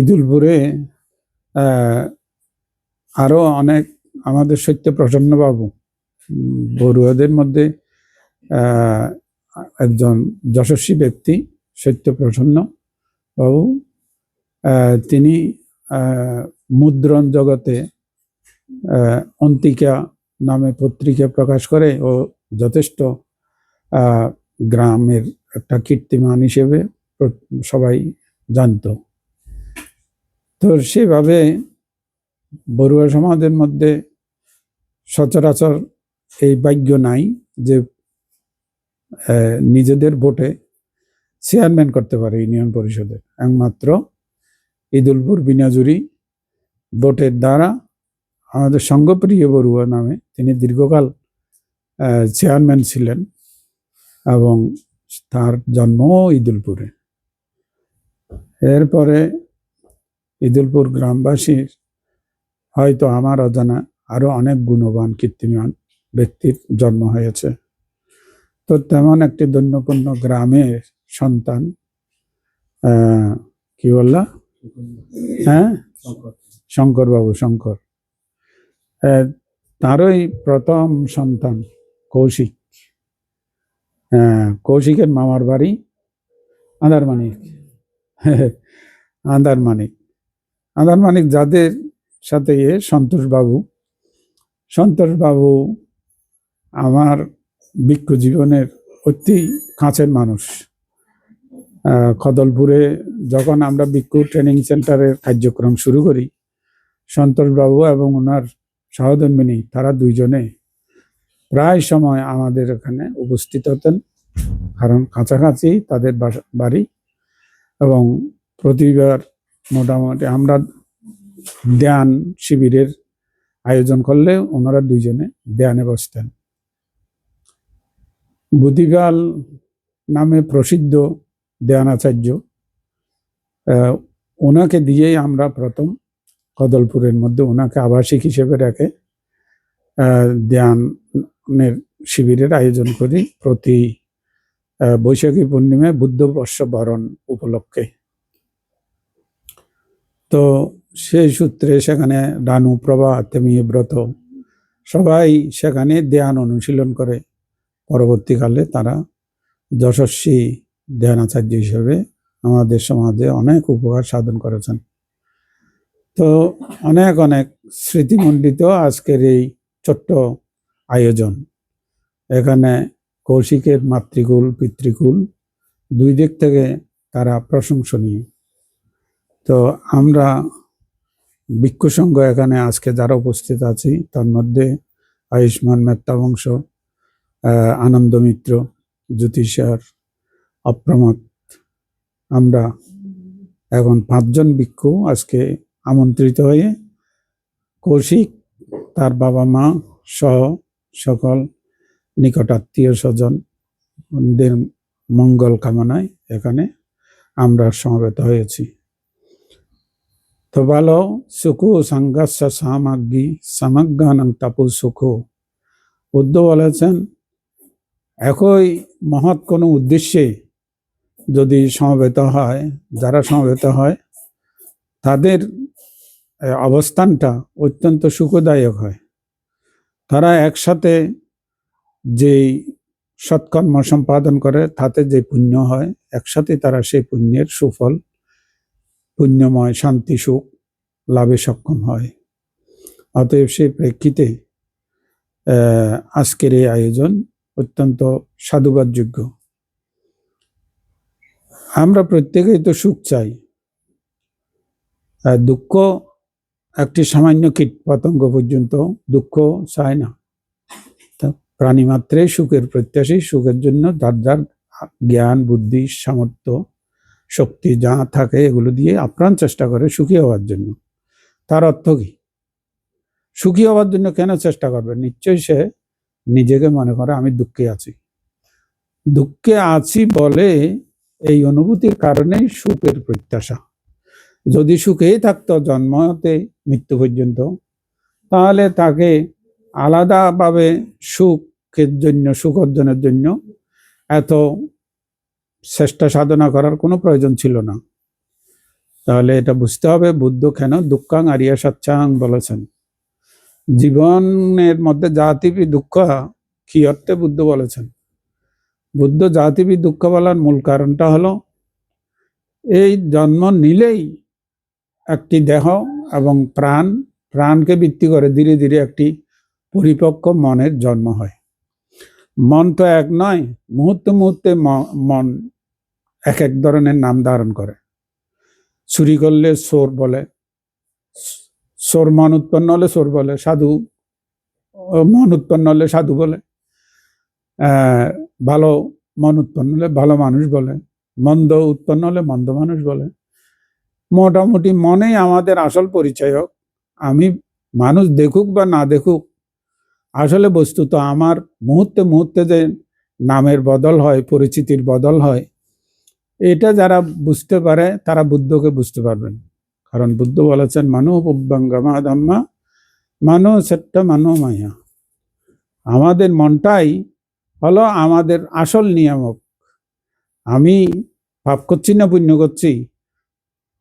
ইদুলপুরে আহ, আরও অনেক আমাদের সত্য প্রসন্ন বাবু উম, বড়ুয়াদের মধ্যে একজন যশস্বী ব্যক্তি সত্য প্রসন্ন বাবু তিনি মুদ্রণ জগতে অন্তিকা নামে পত্রিকা প্রকাশ করে ও যথেষ্ট গ্রামের একটা কীর্তিমান হিসেবে সবাই জানতো। তো সেভাবে বড়ুয়া সমাজের মধ্যে সচরাচর এই ভাগ্য নাই যে নিজেদের ভোটে চেয়ারম্যান করতে পারে ইউনিয়ন পরিষদে। একমাত্র ঈদুলপুর বিনাজুরি ভোটের দ্বারা আমাদের সঙ্গপ্রিয় বড়ুয়া নামে তিনি দীর্ঘকাল চেয়ারম্যান ছিলেন এবং তার জন্ম ঈদুলপুরে। এরপরে ঈদুলপুর গ্রামবাসীর হয়তো আমার অজানা আরও অনেক গুণবান, কীর্তিমান ব্যক্তির জন্ম হয়েছে। তো তেমন একটি দৈন্যপূর্ণ গ্রামের সন্তান কি বললা? হ্যাঁ? শঙ্করবাবু শঙ্কর। তারই প্রথম সন্তান কৌশিক। কৌশিকের মামার বাড়ি আন্দারমানিক আন্দারমানিক আন্দারমানিক যাদের সাথে ইয়ে সন্তোষবাবু সন্তোষবাবু আমার বৃক্ষ জীবনের অতি কাছের মানুষ। খদলপুরে যখন আমরা বৃক্ষ ট্রেনিং সেন্টারের কার্যক্রম শুরু করি, সন্তোষবাবু এবং ওনার সহধর্মিনী তারা দুইজনে প্রায় সময় আমাদের এখানে উপস্থিত হতেন। কারণ কাছাকাছি তাদের বাড়ি এবং প্রতিবার মোটামুটি আমরা ধ্যান শিবিরের আয়োজন করলে ওনারা দুইজনে ধ্যানে বসতেন। বুদ্ধিগাল নামে প্রসিদ্ধ ধ্যানাচার্য ওনাকে দিয়েই আমরা প্রথম কদলপুরের মধ্যে ওনাকে আবাসিক হিসেবে রেখে ধ্যানের শিবিরের আয়োজন করি প্রতি বৈশাখী পূর্ণিমায় বুদ্ধবর্ষ বরণ উপলক্ষে। তো সেই সূত্রে সেখানে রানু প্রভা তেমি ব্রত সবাই সেখানে ধ্যান অনুশীলন করে। পরবর্তীকালে তারা যশস্বী ধ্যানাচার্য হিসেবে আমাদের সমাজে অনেক উপকার সাধন করেছেন। তো অনেক অনেক স্মৃতিমণ্ডিত আজকের এই ছোট্ট আয়োজন। এখানে কৌশিকের মাতৃকুল, পিতৃকুল দুই দিক থেকে তারা প্রশংসনীয়। তো আমরা ভিক্ষু সংঘ এখানে আজকে যারা উপস্থিত আছি, তার মধ্যে আয়ুষ্মান মেত্তা বংশ আনন্দ মিত্র জ্যোতিষার অপ্রমত আমরা এখন পাঁচজন ভিক্ষু আজকে আমন্ত্রিত হয়ে কৌশিক, তার বাবা মা সহ সকল নিকটাত্মীয় স্বজনদের মঙ্গল কামনায় এখানে আমরা সমবেত হয়েছি। ভালো সুখু সংঘর্ষ সামাগ্রী সামজ্ঞানং তাপু সুখু বুদ্ধ বলেছেন একই মহৎ কোনো উদ্দেশ্যে যদি সমবেত হয় যারা সমবেত হয় তাদের অবস্থানটা অত্যন্ত সুখদায়ক হয় তারা একসাথে যেই সৎকর্ম সম্পাদন করে তাতে যে পুণ্য হয় একসাথে তারা সেই পুণ্যের সুফল পুণ্যময় শান্তি, সুখ লাভে সক্ষম হয়। অতএব সেই প্রেক্ষিতে আজকের এই আয়োজন অত্যন্ত সাধুবাদযোগ্য। আমরা প্রত্যেকেই তো সুখ চাই। দুঃখ একটি সামান্য কীট পতঙ্গ পর্যন্ত দুঃখ চায় না। প্রাণী মাত্রে সুখের প্রত্যাশী, সুখের জন্য যার যার জ্ঞান, বুদ্ধি, সামর্থ্য শক্তি যা থাকে এগুলো দিয়ে আপ্রাণ চেষ্টা করে সুখী হওয়ার জন্য। তার অর্থ কি? সুখী হওয়ার জন্য কেন চেষ্টা করবে? নিশ্চয়ই সে নিজেকে মনে করে, আমি দুঃখে আছি। দুঃখে আছি বলে এই অনুভূতির কারণেই সুখের প্রত্যাশা। যদি সুখেই থাকতো জন্ম হতে মৃত্যু পর্যন্ত, তাহলে তাকে আলাদাভাবে সুখের জন্য সুখ অর্জনের জন্য এত চেষ্টা সাধনা করার কোনো প্রয়োজন ছিল না। তাহলে এটা বুঝতে হবে, বুদ্ধ কেন দুঃখাং আরিয়া সচ্চাং বলেছেন। জীবনের মধ্যে জাতিবি দুঃখ, কি অর্থে বুদ্ধ বলেছেন? বুদ্ধ জাতিবি দুঃখ বলার মূল কারণটা হলো, এই জন্ম নিলেই একটি দেহ এবং প্রাণ, প্রাণকে ভিত্তি করে ধীরে ধীরে একটি পরিপক্ক মনের জন্ম হয়। মন তো এক নয়, মুহূর্তে মুহূর্তে মন এক এক ধরনের নাম ধারণ করে। চুরি করলে সোর বলে সোর মন উৎপন্ন হলে সোর বলে, সাধু মন উৎপন্ন হলে সাধু বলে ভালো মন উৎপন্ন হলে ভালো মানুষ বলে, মন্দ উৎপন্ন হলে মন্দ মানুষ বলে। মোটামুটি মনেই আমাদের আসল পরিচয়ক আমি মানুষ দেখুক বা না দেখুক আসলে বস্তুত আমার মুহূর্তে মুহূর্তে যে নামের বদল হয়, পরিচিতির বদল হয়, এটা যারা বুঝতে পারে তারা বুদ্ধকে বুঝতে পারবেন। কারণ বুদ্ধ বলেছেন, মানু পুব্বাঙ্গামা ধাম্মা, মানো সেট্টা মানো মায়া। আমাদের মনটাই হলো আমাদের আসল নিয়ামক। আমি পাপ করছি না পুণ্য করছি,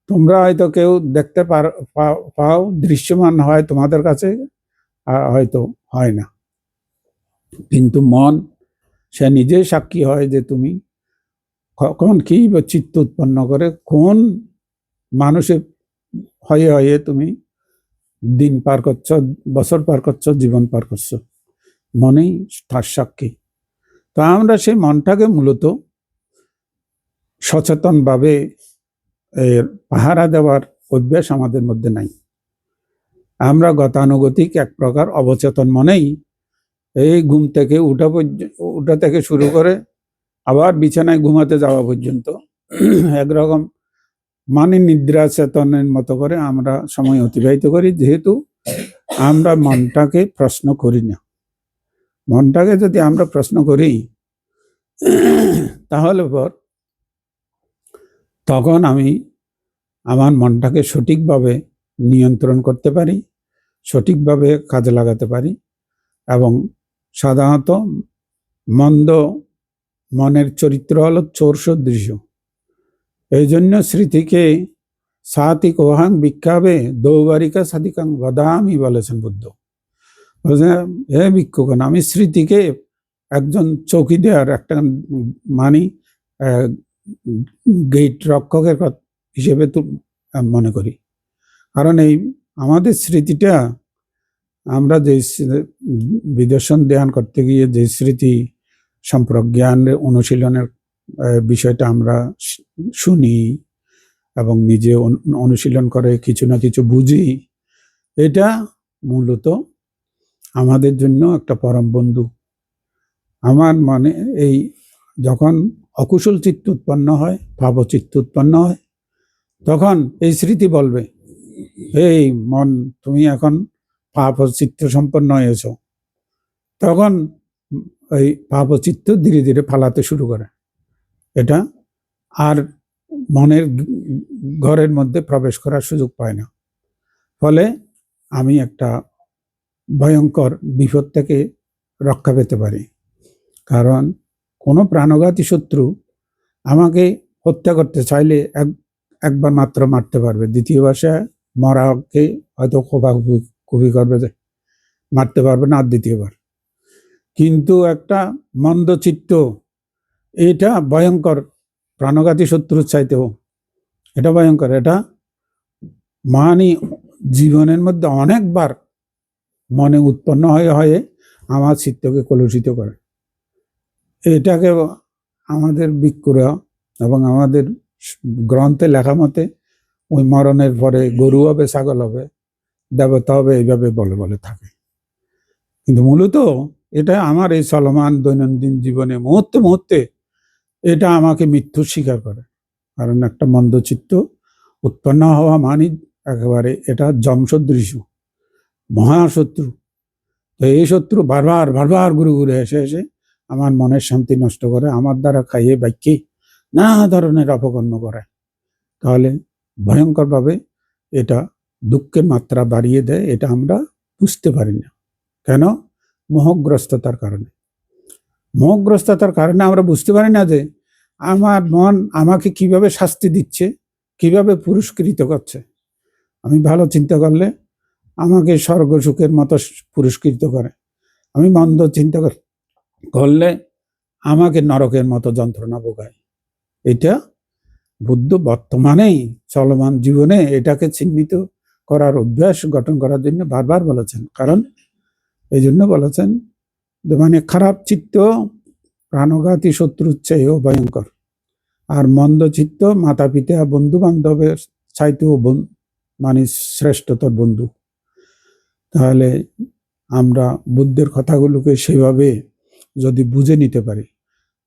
তোমরা হয়তো কেউ দেখতে পাও, দৃশ্যমান হয় তোমাদের কাছে হয়তো হয় না। কিন্তু মন, সে নিজেই সাক্ষী হয় যে তুমি কখন কি চিত্ত উৎপন্ন করে, কোন মানুষে হয়ে হয়ে তুমি দিন পার করছ, বছর পার করছ, জীবন পার করছ। মনেই তার সাক্ষী। তো আমরা সেই মনটাকে মূলত সচেতনভাবে পাহারা দেওয়ার অভ্যাস আমাদের মধ্যে নাই। আমরা গতানুগতিক এক প্রকার অবচেতন মনেই এই ঘুম থেকে উঠা পর্যন্ত উঠা থেকে শুরু করে আবার বিছানায় ঘুমাতে যাওয়া পর্যন্ত একরকম মানে নিদ্রা চেতনের মতো করে আমরা সময় অতিবাহিত করি, যেহেতু আমরা মনটাকে প্রশ্ন করি না। মনটাকে যদি আমরা প্রশ্ন করি, তাহলে পর তখন আমি আমার মনটাকে সঠিকভাবে নিয়ন্ত্রণ করতে পারি। সঠিকভাবে কাজে লাগাতে পারি এবং সাধারণত মন্দ মনের চরিত্র হলো চোর সদৃশ। এই জন্য স্মৃতিকে সাতিক ওহাং বিক্ষাবে দৌবারিকা সাদিকাং বদামি বলেছেন বুদ্ধ। বলছেন হে ভিক্ষুগণ আমি স্মৃতিকে একজন চৌকিদার একটা মানি গেট রক্ষকের হিসেবে মনে করি। কারণ এই আমাদের স্মৃতিটা আমরা যে বিদর্শন ধ্যান করতে গিয়ে যে স্মৃতি সম্পর্ক জ্ঞানের অনুশীলনের বিষয়টা আমরা শুনি এবং নিজে অনু- অনুশীলন করে কিছু না কিছু বুঝি, এটা মূলত আমাদের জন্য একটা পরম বন্ধু। আমার মনে এই যখন অকুশল চিত্ত উৎপন্ন হয় ভাবচিত্ত উৎপন্ন হয়, তখন এই স্মৃতি বলবে এই মন, তুমি এখন পাপ ও চিত্ত সম্পন্ন হয়েছ। তখন ওই পাপ ও চিত্ত ধীরে ধীরে ফালাতে শুরু করে। এটা আর মনের ঘরের মধ্যে প্রবেশ করার সুযোগ পায় না। ফলে আমি একটা ভয়ঙ্কর বিপদ থেকে রক্ষা পেতে পারি। কারণ কোনো প্রাণঘাতী শত্রু আমাকে হত্যা করতে চাইলে এক, একবার মাত্র মারতে পারবে। দ্বিতীয় সে মরাকে হয়তো খোপা খুবই করবে যে মারতে পারবে না আর দ্বিতীয়বার। কিন্তু একটা মন্দ চিত্ত, এটা ভয়ঙ্কর। প্রাণঘাতী শত্রুর চাইতেও এটা ভয়ঙ্কর। এটা মানি জীবনের মধ্যে অনেকবার মনে উৎপন্ন হয়ে হয়ে আমার চিত্তকে কলুষিত করে। এটাকে আমাদের বিক্ষুরা এবং আমাদের গ্রন্থে লেখা মতে ওই মরণের পরে গরু হবে, ছাগল হবে দেবতা হবে এইভাবে বলে বলে থাকে। কিন্তু মূলত এটা আমার এই চলমান দৈনন্দিন জীবনে মুহূর্তে মুহূর্তে এটা আমাকে মৃত্যুর স্বীকার করে। কারণ একটা মন্দচিত্ত উৎপন্ন হওয়া মানে একেবারে এটা যমসদৃশ মহাশত্রু। তো এই শত্রু বারবার বারবার ঘুরে ঘুরে এসে এসে আমার মনের শান্তি নষ্ট করে, আমার দ্বারা খাইয়ে বাক্যে নানা ধরনের অপকর্ম করে। তাহলে ভয়ঙ্করভাবে এটা দুঃখের মাত্রা বাড়িয়ে দেয়, এটা আমরা বুঝতে পারি না। কেন? মোহগ্রস্ততার কারণে। মোহগ্রস্ততার কারণে আমরা বুঝতে পারি না যে আমার মন আমাকে কীভাবে শাস্তি দিচ্ছে, কীভাবে পুরস্কৃত করছে। আমি ভালো চিন্তা করলে আমাকে স্বর্গ সুখের মতো পুরস্কৃত করে। আমি মন্দ চিন্তা কর- করলে আমাকে নরকের মতো যন্ত্রণা ভোগায়। এটা বুদ্ধ বর্তমানেই চলমান জীবনে এটাকে চিহ্নিত করার অভ্যাস গঠন করার জন্য বারবার বলেছেন। কারণ এই জন্য বলেছেন মানে খারাপ চিত্ত প্রাণঘাতী শত্রুর চেয়েও ভয়ঙ্কর। আর মন্দ চিত্ত মাতা পিতা বন্ধু বান্ধবের চাইতেও মানে শ্রেষ্ঠতর বন্ধু। তাহলে আমরা বুদ্ধের কথাগুলোকে সেভাবে যদি বুঝে নিতে পারি,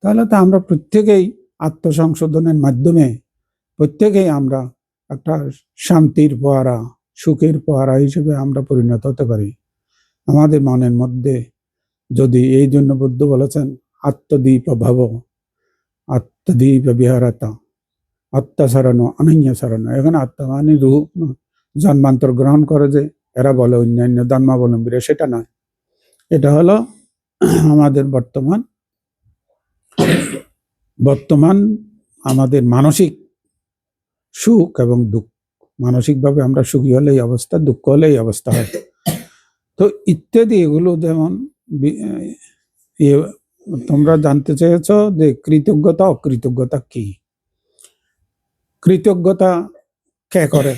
তাহলে তো আমরা প্রত্যেকেই আত্মসংশোধনের মাধ্যমে, প্রত্যেকেই আমরা একটা শান্তির পহারা সুখের পহারা হিসেবে আমরা পরিণত হতে পারি। আমাদের মনের মধ্যে যদি এই জন্য বুদ্ধ বলেছেন, আত্মদীপ ভাব, আত্মদীপ বিহারতা আত্মসারণ অনন্য সারণ। এখানে আত্মা মানে জন্মান্তর গ্রহণ করে যে, এরা বলে অন্যান্য ধর্মাবলম্বীরা, সেটা নয়। এটা হলো আমাদের বর্তমান বর্তমান আমাদের মানসিক সুখ এবং দুঃখ। মানসিকভাবে আমরা সুখী হলে এই অবস্থা, দুঃখ হলে এই অবস্থা হয়। তো ইত্যাদি এগুলো যেমন তোমরা জানতে চেয়েছ যে কৃতজ্ঞতা, অকৃতজ্ঞতা কি? কৃতজ্ঞতা কে করে?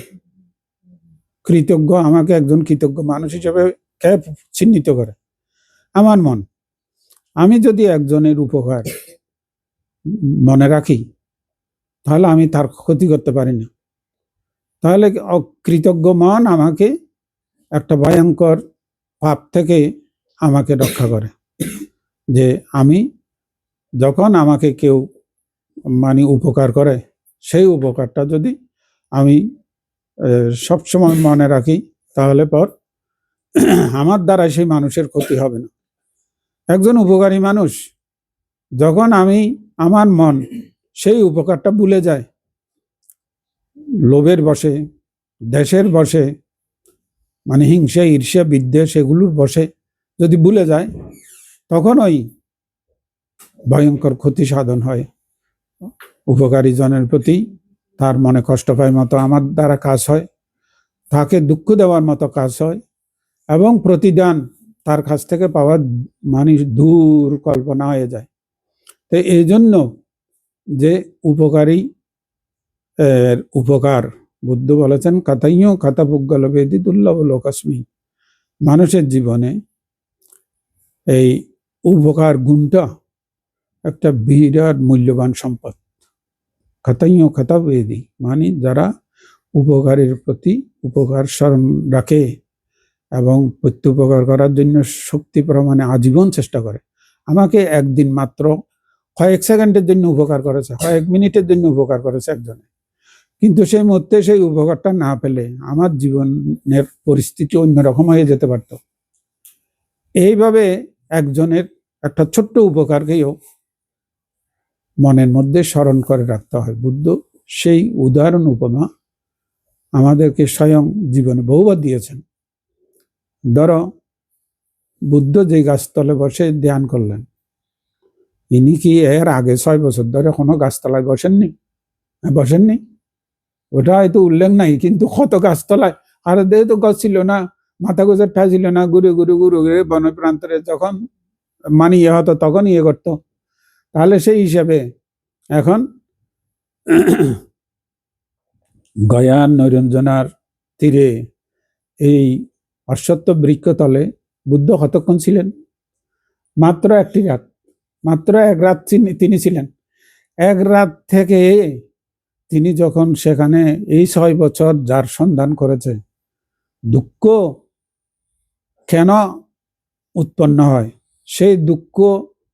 কৃতজ্ঞ আমাকে একজন কৃতজ্ঞ মানুষ হিসেবে কে চিহ্নিত করে? আমার মন। আমি যদি একজনের উপকার মনে রাখি, তাহলে আমি তার ক্ষতি করতে পারি না। তাহলে অকৃতজ্ঞ মন আমাকে একটা ভয়ঙ্কর পাপ থেকে আমাকে রক্ষা করে। যে আমি যখন আমাকে কেউ মানে উপকার করে, সেই উপকারটা যদি আমি সবসময় মনে রাখি, তাহলে পর আমার দ্বারা সেই মানুষের ক্ষতি হবে না। একজন উপকারী মানুষ, যখন আমি, আমার মন সেই উপকারটা ভুলে যায় লোভের বসে, দেশের বসে মানে হিংসা, ঈর্ষা, বিদ্বেষ এগুলোর বসে যদি ভুলে যায়, তখন ওই ভয়ঙ্কর ক্ষতি সাধন হয়। উপকারী জনের প্রতি তার মনে কষ্ট পায় মতো আমার দ্বারা কাজ হয়, তাকে দুঃখ দেওয়ার মতো কাজ হয় এবং প্রতিদান তার কাছ থেকে পাওয়ার মানুষ দূর কল্পনা হয়ে যায়। তো এই জন্য যে উপকারী উপকার। বুদ্ধ বলেছেন কথাইও কথা পুজ্ঞল বেদি দুর্লভ লোকাস্মি। মানুষের জীবনে এই উপকার গুণটা একটা বিরাট মূল্যবান সম্পদ। কথাইও কথা বেদি মানে যারা উপকারের প্রতি উপকার স্মরণ রাখে এবং প্রত্যুপকার করার জন্য শক্তি প্রমাণে আজীবন চেষ্টা করে। আমাকে একদিন মাত্র কয়েক সেকেন্ডের জন্য উপকার করেছে, কয়েক মিনিটের জন্য উপকার করেছে একজনে। কিন্তু সেই মুহূর্তে সেই উপকারটা না পেলে আমার জীবনের পরিস্থিতি অন্যরকম হয়ে যেতে পারত। এইভাবে একজনের একটা ছোট্ট উপকারকেও মনের মধ্যে স্মরণ করে রাখতে হয়। বুদ্ধ সেই উদাহরণ উপমা আমাদেরকে স্বয়ং জীবনে বহুবার দিয়েছেন। ধরো, বুদ্ধ যে গাছতলে বসে ধ্যান করলেন, ইনি কি এর আগে ছয় বছর ধরে কোনো গাছতলায় বসেননি? বসেননি? ওটা হয়তো উল্লেখ নাই, কিন্তু কত গাছতলায়, আর দেহ তো গাছ ছিল না, মাথা গোজার ঠা ছিল না ঘুরে ঘুরে ঘুরে ঘুরে বন প্রান্তরে যখন মানে ইয়ে হতো, তখন ইয়ে করতো। তাহলে সেই হিসাবে এখন গয়ান নৈরঞ্জনার তীরে এই অশ্বত্থ বৃক্ষতলে বুদ্ধ কতক্ষণ ছিলেন? মাত্র একটি রাত, মাত্র এক রাত তিনি ছিলেন। এক রাত থেকে তিনি যখন সেখানে এই ছয় বছর যার সন্ধান করেছে, দুঃখ কেন উৎপন্ন হয়? সেই দুঃখ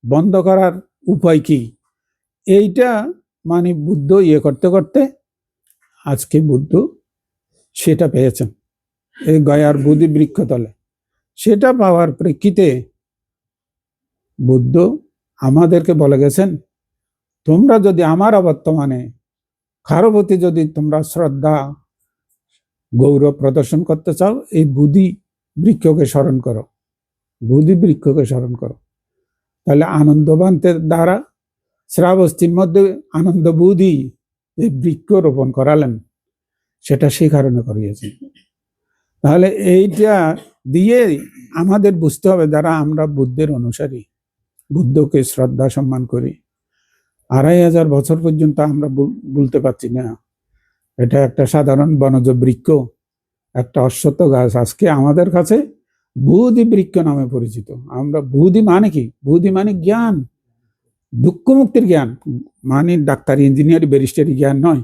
বন্ধ করার উপায় কি? এইটা মানে বুদ্ধ ইয়ে করতে করতে আজকে বুদ্ধ সেটা পেয়েছেন, এই গয়ার বুদ্ধি বৃক্ষতলে। সেটা পাওয়ার প্রেক্ষিতে বুদ্ধ আমাদেরকে বলে গেছেন, তোমরা যদি আমার অবর্তমানে কারও প্রতি যদি তোমরা শ্রদ্ধা, গৌরব প্রদর্শন করতে চাও, এই বুদ্ধি বৃক্ষকে স্মরণ করো। বুদ্ধি বৃক্ষকে স্মরণ করো। তাহলে আনন্দবান্তের দ্বারা শ্রাবস্তির মধ্যে আনন্দ বুদ্ধি এই বৃক্ষ রোপণ করালেন, সেটা সেই কারণে করিয়েছেন তাহলে এইটা দিয়ে আমাদের বুঝতে হবে যারা আমরা বুদ্ধের অনুসারী, বুদ্ধকে শ্রদ্ধা সম্মান করি। আড়াই হাজার বছর পর্যন্ত আমরা বলতে পারছি না। এটা একটা সাধারণ বনজ বৃক্ষ, একটা অশ্বত্থ গাছ। আজকে আমাদের কাছে বুধি বৃক্ষ নামে পরিচিত। আমরা বুধি মানে কি? বুধি মানে জ্ঞান। দুঃখ মুক্তির জ্ঞান। মানে ডাক্তারি, ইঞ্জিনিয়ার, ব্যারিস্টারি জ্ঞান নয়।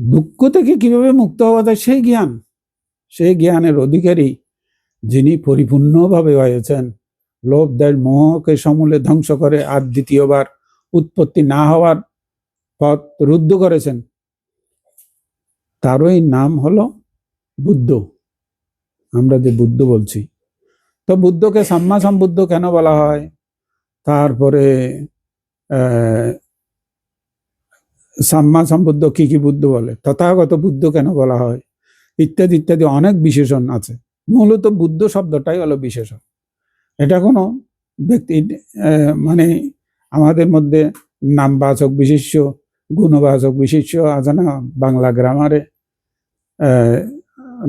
দুঃখ থেকে কীভাবে মুক্ত হওয়া যায় সেই জ্ঞান। সেই জ্ঞানের অধিকারী যিনি পরিপূর্ণভাবে হয়েছেন, লোভ দেয়, মোহকে সমূলে ধ্বংস করে আর দ্বিতীয়বার উৎপত্তি না হওয়ার পথ রুদ্ধ করেছেন। তারই নাম হলো বুদ্ধ। আমরা যে বুদ্ধ বলছি। তো বুদ্ধকে সাম্মা সম্বুদ্ধ কেন বলা হয়? তারপরে সাম্মা সম্বুদ্ধ কি কি বুদ্ধ বলে? তথাগত বুদ্ধ কেন বলা হয়? ইত্যাদি ইত্যাদি অনেক বিশেষণ আছে। মূলত বুদ্ধ শব্দটাই হলো বিশেষণ। এটা কোনো ব্যক্তি মানে আমাদের মধ্যে নামবাচক বিশেষ্য গুণবাচক বিশেষ্য আছে না? বাংলা গ্রামারে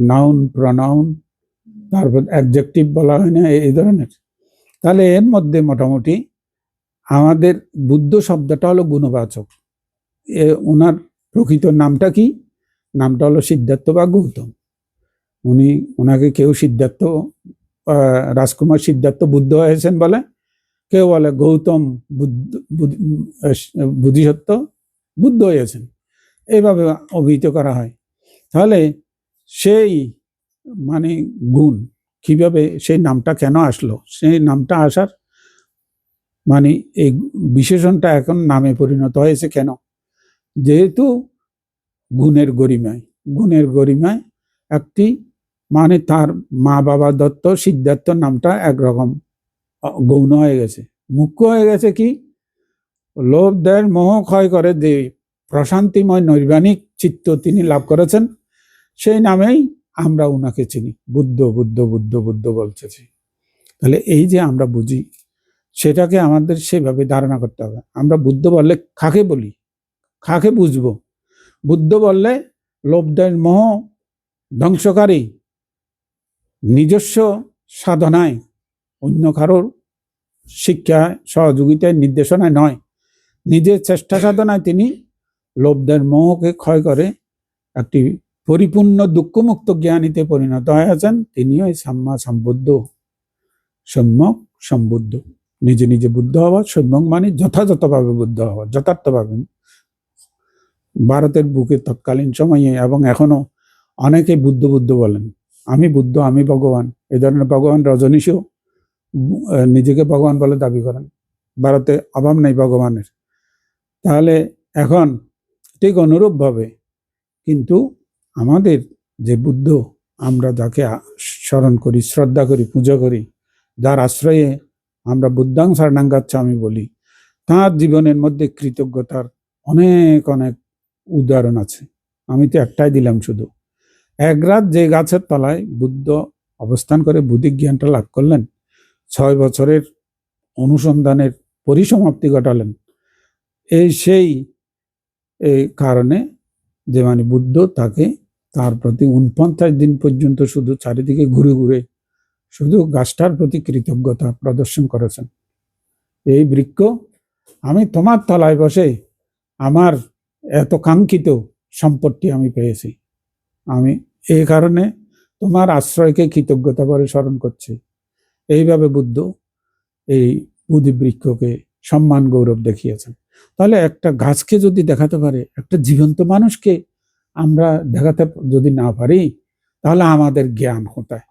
নাউন প্রনাউন তারপর অ্যাডজেক্টিভ বলা হয় না, এই ধরনের। তাহলে এর মধ্যে মোটামুটি আমাদের বুদ্ধ শব্দটা হলো গুণবাচক। এ ওনার প্রকৃত নামটা কি? নামটা হলো সিদ্ধার্থ বা গৌতম। উনি ওনাকে কেউ সিদ্ধার্থ রাজকুমার সিদ্ধার্থ বুদ্ধ হয়েছেন বলে কেউ বলে গৌতম বুদ্ধ বুদ্ধিসত্ত্ব, বুদ্ধ হয়েছেন। এইভাবে অভিহিত করা হয়। তাহলে সেই মানে গুণ কীভাবে সেই নামটা কেন আসলো? সেই নামটা আসার মানে এই বিশেষণটা এখন নামে পরিণত হয়েছে কেন? যেহেতু গুণের গরিমায়। গুণের গরিমায় একটি মানে তার মা বাবা দত্ত সিদ্ধার্থ নামটা একরকম গৌণ হয়ে গেছে। মুখ্য হয়ে গেছে কি? লোভ দেয় মোহ, ক্ষয় করে যে প্রশান্তিময়, নৈর্বাণিক চিত্ত তিনি লাভ করেছেন। সেই নামেই আমরা ওনাকে চিনি। বুদ্ধ বুদ্ধ বুদ্ধ বুদ্ধ বলতেছি তাহলে এই যে আমরা বুঝি, সেটাকে আমাদের সেভাবে ধারণা করতে হবে। আমরা বুদ্ধ বললে কাকে বলি? কাকে বুঝব? বুদ্ধ বললে লোভ দেয় মোহ ধ্বংসকারী নিজস্ব সাধনায় অন্য কারোর শিক্ষা সহযোগিতায় নির্দেশনায় নয়। নিজের চেষ্টা সাধনায় তিনি লোভদের মোহকে ক্ষয় করে একটি পরিপূর্ণ দুঃখমুক্ত জ্ঞানীতে পরিণত হয়েছেন তিনিও এই সাম্মা সম্বুদ্ধ। সম্যক সম্বুদ্ধ। নিজে নিজে বুদ্ধ হওয়া, সম্যক মানে যথাযথভাবে বুদ্ধ হওয়া, যথার্থভাবে। ভারতের বুকে তৎকালীন সময়ে এবং এখনও অনেকে বুদ্ধ বুদ্ধ বলেন, আমি বুদ্ধ, আমি ভগবান। এ ধরনের ভগবান রজনীশও নিজেকে ভগবান বলে দাবি করেন। ভারতে অভাব নেই ভগবানের। তাহলে এখন ঠিক অনুরূপভাবে কিন্তু আমাদের যে বুদ্ধ, আমরা যাকে স্মরণ করি, শ্রদ্ধা করি, পূজা করি, যার আশ্রয়ে আমরা বুদ্ধাং আমি বলি, তার জীবনের মধ্যে কৃতজ্ঞতার অনেক অনেক উদাহরণ আছে। আমি তো একটাই দিলাম শুধু। এক রাত যে গাছের তলায় বুদ্ধ অবস্থান করে বুদ্ধিক জ্ঞানটা লাভ করলেন ছয় বছরের অনুসন্ধানের পরিসমাপ্তি ঘটালেন। এই সেই কারণে যে মানে বুদ্ধ তাকে তার প্রতি উনপঞ্চাশ দিন পর্যন্ত শুধু চারিদিকে ঘুরে ঘুরে শুধু গাছটার প্রতি কৃতজ্ঞতা প্রদর্শন করেছেন। এই বৃক্ষ আমি তোমার তলায় বসে আমার এত কাঙ্ক্ষিত সম্পত্তি আমি পেয়েছি। আমি এই কারণে তোমার আশ্রয়কে কৃতজ্ঞতা করে স্মরণ করছি। এইভাবে বুদ্ধ এই বুদ্ধি বৃক্ষকে সম্মান, গৌরব দেখিয়েছেন। তাহলে একটা গাছকে যদি দেখাতে পারে, একটা জীবন্ত মানুষকে আমরা দেখাতে যদি না পারি, তাহলে আমাদের জ্ঞান কোথায়?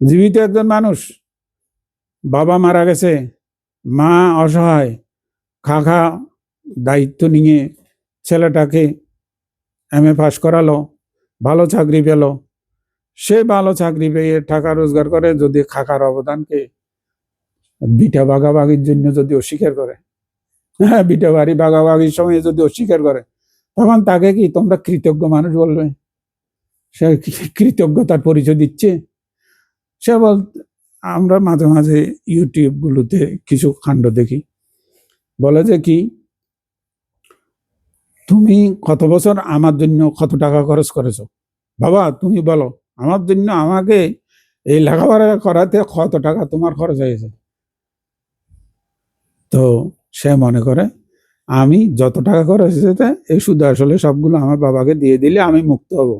জীবিত একজন মানুষ, বাবা মারা গেছে, মা অসহায় খাখা দায়িত্ব নিয়ে ছেলেটাকে এম এ পাস করালো, ভালো চাকরি পেল সে ভালো চাকরি পেয়ে টাকা রোজগার করে, যদি খাকার অবদানকে বিটা ভাগাভাগির জন্য যদি অস্বীকার করে। হ্যাঁ বিটা বাড়ি ভাগাভাগির সময় যদি অস্বীকার করে, তখন তাকে কি তোমরা কৃতজ্ঞ মানুষ বলবে? সে কৃতজ্ঞতার পরিচয় দিচ্ছে। সে বল, আমরা মাঝে মাঝে ইউটিউব গুলোতে কিছু কাণ্ড দেখি। বলে যে কি, তুমি কত বছর আমার জন্য কত টাকা খরচ করেছ? বাবা, তুমি বলো। আমার জন্য আমাকে এই লেখাপড়া করাতে কত টাকা তোমার খরচ হয়েছে তো সে মনে করে, আমি যত টাকা খরচ হয়েছে এই শুধু আসলে সবগুলো আমার বাবাকে দিয়ে দিলে আমি মুক্ত হব।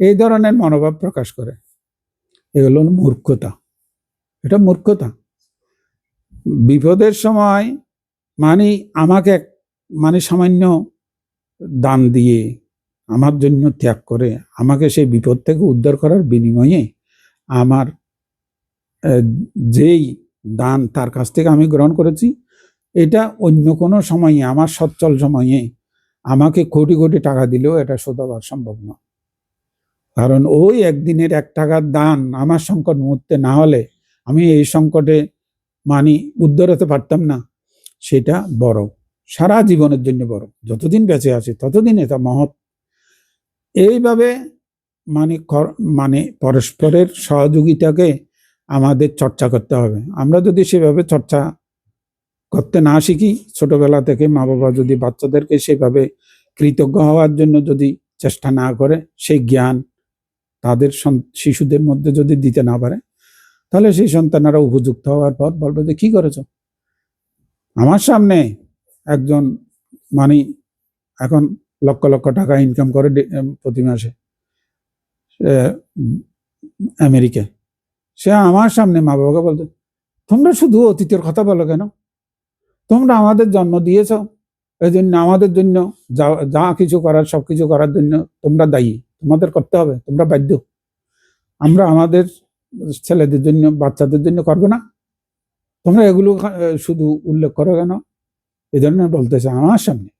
এই ধরনের মনোভাব প্রকাশ করে। এগুলো হলো মূর্খতা। এটা মূর্খতা। বিপদের সময় মানে আমাকে মানে সামান্য দান দিয়ে আমার জন্য ত্যাগ করে আমাকে সেই বিপদ থেকে উদ্ধার করার বিনিময়ে আমার যেই দান তার কাছ থেকে আমি গ্রহণ করেছি, এটা অন্য কোনো সময়ে, আমার সচ্ছল সময়ে আমাকে কোটি কোটি টাকা দিলেও এটা শোধাবার সম্ভব নয় কারণ ওই একদিনের এক টাকার দান আমার সংকট মুহূর্তে না হলে আমি এই সংকটে মানি উদ্ধার হতে পারতাম না, সেটা বড়। সারা জীবনের জন্য বড়। যতদিন বেঁচে আছে, ততদিন এটা মহৎ এইভাবে মানে মানে পরস্পরের সহযোগিতাকে আমাদের চর্চা করতে হবে। আমরা যদি সেভাবে চর্চা করতে না শিখি, ছোটবেলা থেকে মা বাবা যদি বাচ্চাদেরকে সেভাবে কৃতজ্ঞ হওয়ার জন্য যদি চেষ্টা না করে, সেই জ্ঞান তাদের শিশুদের মধ্যে যদি দিতে না পারে, তাহলে সেই সন্তানেরা উপযুক্ত হওয়ার পর বলবে যে, কি করেছ? আমার সামনে একজন মানে এখন লক্ষ লক্ষ টাকা ইনকাম করে প্রতি মাসে আমেরিকায়। সে আমার সামনে মা বাবাকে বলতো, তোমরা শুধু অতীতের কথা বলো কেন? তোমরা আমাদের জন্ম দিয়েছ এই জন্য আমাদের জন্য যা যা কিছু করার, সব কিছু করার জন্য তোমরা দায়ী। তোমাদের করতে হবে, তোমরা বাধ্য। আমরা আমাদের ছেলেদের জন্য, বাচ্চাদের জন্য করব না। তোমরা এগুলো শুধু উল্লেখ করো কেন? এই ধরনের বলতেছে আমার সামনে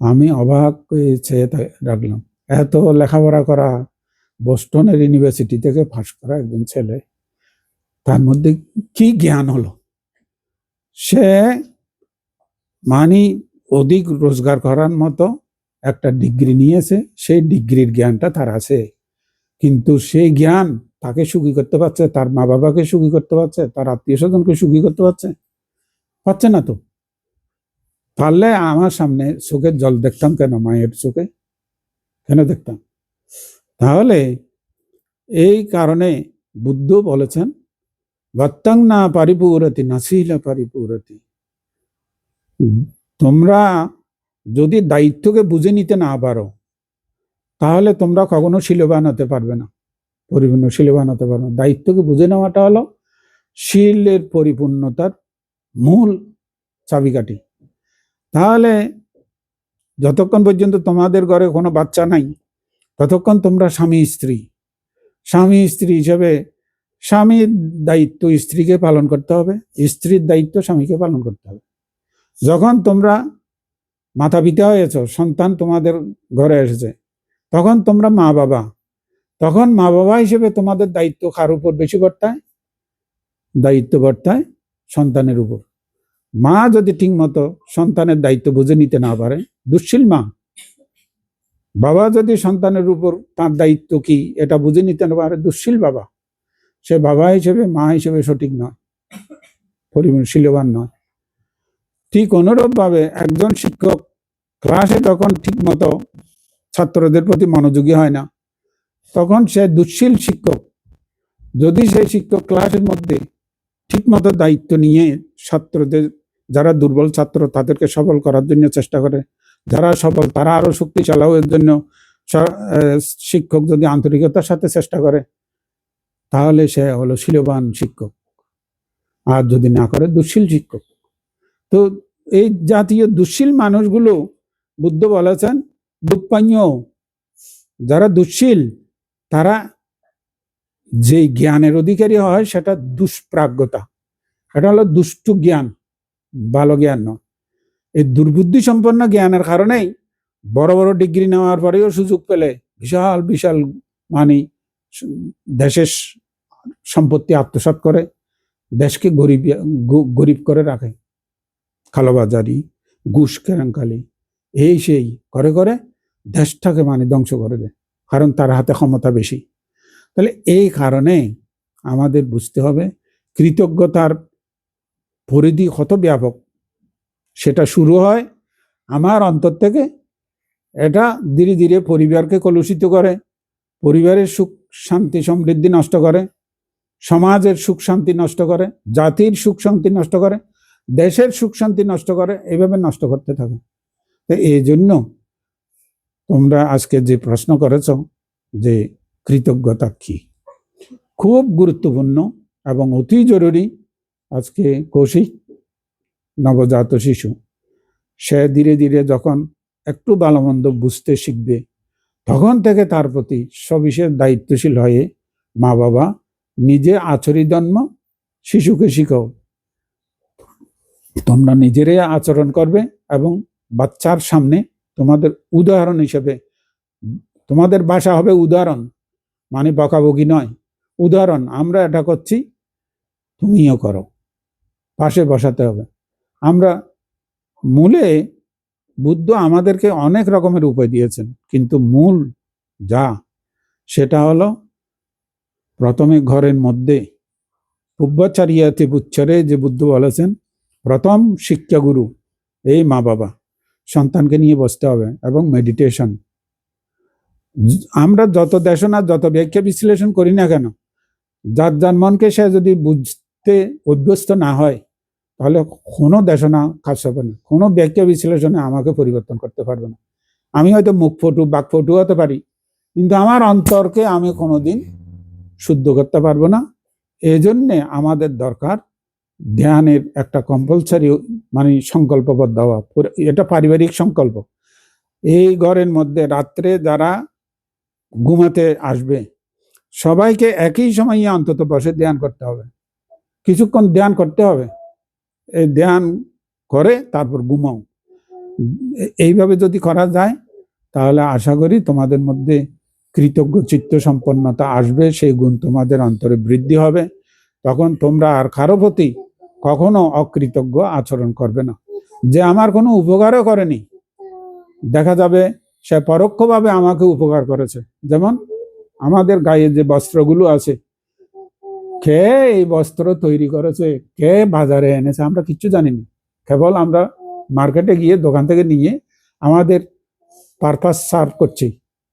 আমি অবাক হয়ে চেয়ে রাখলাম। এত লেখাপড়া করা বোস্টনের ইউনিভার্সিটি থেকে পাশ করা একজন ছেলে, তার মধ্যে কি জ্ঞান হলো? সে মানে অধিক রোজগার করার মতো একটা ডিগ্রি নিয়েছে, সেই ডিগ্রির জ্ঞানটা তার আছে। কিন্তু সেই জ্ঞান তাকে সুখী করতে পারছে, তার মা বাবাকে সুখী করতে পারছে, তার আত্মীয় স্বজনকে সুখী করতে পারছে? পারছে না তো। পারলে আমার সামনে চোখের জল দেখতাম কেন? মায়ের চোখে? কেন দেখতাম? তাহলে এই কারণে বুদ্ধ বলেছেন, বত্তাং না পারিপূরতি, নাসিলা পারিপূরতি। তোমরা যদি দায়িত্বকে বুঝে নিতে না পারো, তাহলে তোমরা কখনো শিলবান হতে পারবে না, পরিপূর্ণ শিলবান হতে পারবে না। দায়িত্বকে বুঝে নেওয়াটা হলো শিলের পরিপূর্ণতার মূল চাবিকাঠি। তাহলে যতক্ষণ পর্যন্ত তোমাদের ঘরে কোনো বাচ্চা নাই, ততক্ষণ তোমরা স্বামী, স্ত্রী। স্বামী, স্ত্রী হিসেবে স্বামীর দায়িত্ব স্ত্রীকে পালন করতে হবে, স্ত্রীর দায়িত্ব স্বামীকে পালন করতে হবে। যখন তোমরা মাতা পিতা হয়েছ, সন্তান তোমাদের ঘরে এসেছে, তখন তোমরা মা বাবা। তখন মা বাবা হিসেবে তোমাদের দায়িত্ব কার উপর বেশি বর্তায়? দায়িত্ব বর্তায় সন্তানের উপর। মা যদি ঠিক মতো সন্তানের দায়িত্ব বুঝে নিতে না পারে দুশ্শীল মা। বাবা যদি সন্তানের উপর তার দায়িত্ব কি এটা বুঝে নিতে না পারে দুশ্শীল বাবা। সে বাবা হিসেবে, মা হিসেবে সঠিক নয় পরিশীলবান নয়। ঠিক অনুরূপ ভাবে একজন শিক্ষক ক্লাসে তখন ঠিক মতো ছাত্রদের প্রতি মনোযোগী হয় না, তখন সে দুশ্শীল শিক্ষক। যদি সেই শিক্ষক ক্লাসের মধ্যে ঠিক মতো দায়িত্ব নিয়ে ছাত্রদের যারা দুর্বল ছাত্র তাদেরকে সবল করার জন্য চেষ্টা করে। যারা সবল, তারা আরও শক্তিশালী এর জন্য শিক্ষক যদি আন্তরিকতার সাথে চেষ্টা করে, তাহলে সে হলো শিলবান শিক্ষক। আর যদি না করে দুশ্শীল শিক্ষক। তো এই জাতীয় দুশ্শীল মানুষগুলো, বুদ্ধ বলেছেন দুঃপান্য যারা দুশ্শীল তারা যে জ্ঞানের অধিকারী হয়, সেটা দুষ্প্রাজ্ঞতা। এটা হলো দুষ্টু জ্ঞান। ভালো জ্ঞান নয়। এই দুর্বুদ্ধি সম্পন্ন জ্ঞানের কারণেই বড় বড় ডিগ্রি নেওয়ার পরেও সুযোগ পেলে বিশাল বিশাল মানে দেশের সম্পত্তি আত্মসাৎ করে, দেশকে গরিব গরিব করে রাখে। কালোবাজারি ঘুষ কেরাঙ্কালি এই সেই করে করে দেশটাকে মানে ধ্বংস করে দেয়, কারণ তার হাতে ক্ষমতা বেশি। তাহলে এই কারণে আমাদের বুঝতে হবে কৃতজ্ঞতার পরিধি কত ব্যাপক সেটা শুরু হয় আমার অন্তর থেকে। এটা ধীরে ধীরে পরিবারকে কলুষিত করে, পরিবারের সুখ শান্তি সমৃদ্ধি নষ্ট করে, সমাজের সুখ শান্তি নষ্ট করে, জাতির সুখ শান্তি নষ্ট করে, দেশের সুখ শান্তি নষ্ট করে, এভাবে নষ্ট করতে থাকে। তো এই জন্য তোমরা আজকে যে প্রশ্ন করেছ যে কৃতজ্ঞতা কি? খুব গুরুত্বপূর্ণ এবং অতি জরুরি আজকে কৌশিক নবজাত শিশু। সে ধীরে ধীরে যখন একটু ভালো মন্দ বুঝতে শিখবে, তখন থেকে তার প্রতি সবিশেষ দায়িত্বশীল হয়ে মা বাবা নিজে আচরি জন্ম শিশুকে শিখাও। তোমরা নিজেরাই আচরণ করবে এবং বাচ্চার সামনে তোমাদের উদাহরণ হিসেবে, তোমাদের ভাষা হবে উদাহরণ মানে বকাবকি নয়, উদাহরণ, আমরা এটা করছি, তুমিও করো। পাশে বসাতে হবে। আমরা মূলে বুদ্ধ আমাদেরকে অনেক রকমের উপায় দিয়েছেন, কিন্তু মূল যা, সেটা হলো প্রথমে ঘরের মধ্যে পূর্বাচারিয়াতে বুচ্ছরে যে বুদ্ধ বলেছেন, প্রথম শিক্ষাগুরু এই মা বাবা, সন্তানকে নিয়ে বসতে হবে এবং মেডিটেশন আমরা যত দেশনা যত ব্যাখ্যা বিশ্লেষণ করি না কেন, যার যার মনকে সে যদি বুঝতে অভ্যস্ত না হয় তাহলে কোনো দেশনা কাজ হবে না কোনো ব্যাখ্যা বিশ্লেষণে আমাকে পরিবর্তন করতে পারবে না। আমি হয়তো মুখ ফটু, বাক ফটু হতে পারি, কিন্তু আমার অন্তরকে আমি কোনোদিন শুদ্ধ করতে পারব না। এই জন্যে আমাদের দরকার ধ্যানের একটা কম্পালসারি মানে সংকল্পবদ্ধ হওয়া এটা পারিবারিক সংকল্প। এই ঘরের মধ্যে রাত্রে যারা ঘুমাতে আসবে, সবাইকে একই সময়ে অন্তত বসে ধ্যান করতে হবে। কিছুক্ষণ ধ্যান করতে হবে। ধ্যান করে, তারপর ঘুমাও। এইভাবে যদি করা যায়, তাহলে আশা করি তোমাদের মধ্যে কৃতজ্ঞ চিত্ত সম্পন্নতা আসবে, সেই গুণ তোমাদের অন্তরে বৃদ্ধি হবে। তখন তোমরা আর কারও প্রতি কখনো অকৃতজ্ঞ আচরণ করবে না। যে আমার কোনো উপকারও করেনি, দেখা যাবে সে পরোক্ষভাবে আমাকে উপকার করেছে। যেমন আমাদের গায়ে যে বস্ত্রগুলো আছে কে এই বস্ত্র তৈরি করেছে? কে বাজারে এনেছে? আমরা কিচ্ছু জানি না কেবল আমরা মার্কেটে গিয়ে দোকান থেকে নিয়ে আমাদের পারপাস সার্ভ করছি।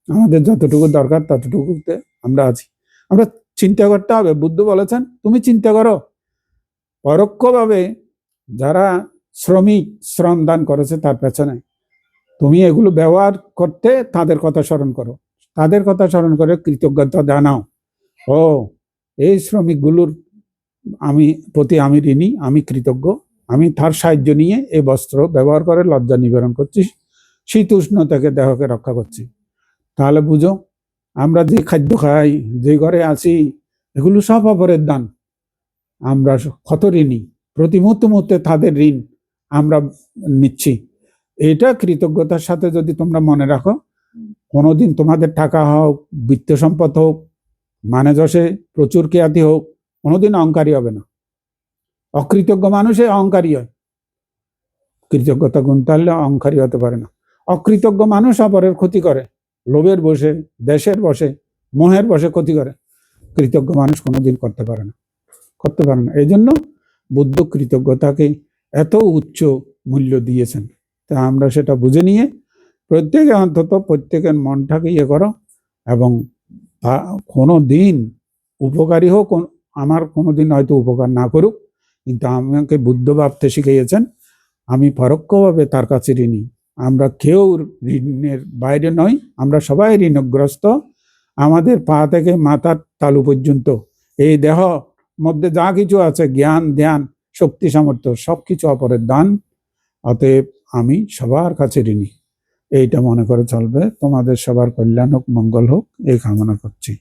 আমাদের যতটুকু দরকার ততটুকুতে আমরা আছি। আমরা চিন্তা করতে হবে। বুদ্ধ বলেছেন, তুমি চিন্তা করো। পরোক্ষভাবে যারা শ্রমিক শ্রম দান করেছে তার পেছনে, তুমি এগুলো ব্যবহার করতে তাদের কথা স্মরণ করো। তাদের কথা স্মরণ করে কৃতজ্ঞতা জানাও। ও এই শ্রমিকগুলোর আমি প্রতি আমি ঋণী, আমি কৃতজ্ঞ। আমি তার সাহায্য নিয়ে এই বস্ত্র ব্যবহার করে, লজ্জা নিবারণ করছি, শীত উষ্ণ থেকে দেহকে রক্ষা করছি। তাহলে বুঝো, আমরা যে খাদ্য খাই, যে ঘরে আছি, এগুলো সব অপরের দান। আমরা কত ঋণী, প্রতি মুহূর্তে মুহূর্তে তাদের ঋণ আমরা নিচ্ছি। এটা কৃতজ্ঞতার সাথে যদি তোমরা মনে রাখো, কোনোদিন তোমাদের টাকা হোক, বৃত্ত সম্পদ হোক মানে যশে প্রচুর খ্যাতি হোক, কোনোদিন অহংকারী হবে না। অকৃতজ্ঞ মানুষে অহংকারী হয়। কৃতজ্ঞতা গুণ তাহলে অহংকারী হতে পারে না। অকৃতজ্ঞ মানুষ অপরের ক্ষতি করে। লোভের বসে, দেশের বসে, মোহের বসে ক্ষতি করে। কৃতজ্ঞ মানুষ কোনোদিন করতে পারে না। করতে পারে না। এই জন্য বুদ্ধ কৃতজ্ঞতাকে এত উচ্চ মূল্য দিয়েছেন। তা আমরা সেটা বুঝে নিয়ে প্রত্যেকে অন্তত প্রত্যেকের মনটাকে ইয়ে করো এবং কোনো দিন উপকারী হোক আমার কোনো দিন হয়তো উপকার না করুক, কিন্তু আমাকে বুদ্ধ ভাবতে শিখিয়েছেন, আমি পরোক্ষভাবে তার কাছে ঋণী। আমরা কেউ ঋণের বাইরে নই, আমরা সবাই ঋণগ্রস্ত। আমাদের পা থেকে মাথার তালু পর্যন্ত, এই দেহ মধ্যে যা কিছু আছে, জ্ঞান, ধ্যান, শক্তি, সামর্থ্য সব কিছু অপরের দান। অতএব আমি সবার কাছে ঋণী। এইটা মনে করে চলবে। তোমাদের সবার কল্যাণ হোক মঙ্গল হোক এই কামনা করছি।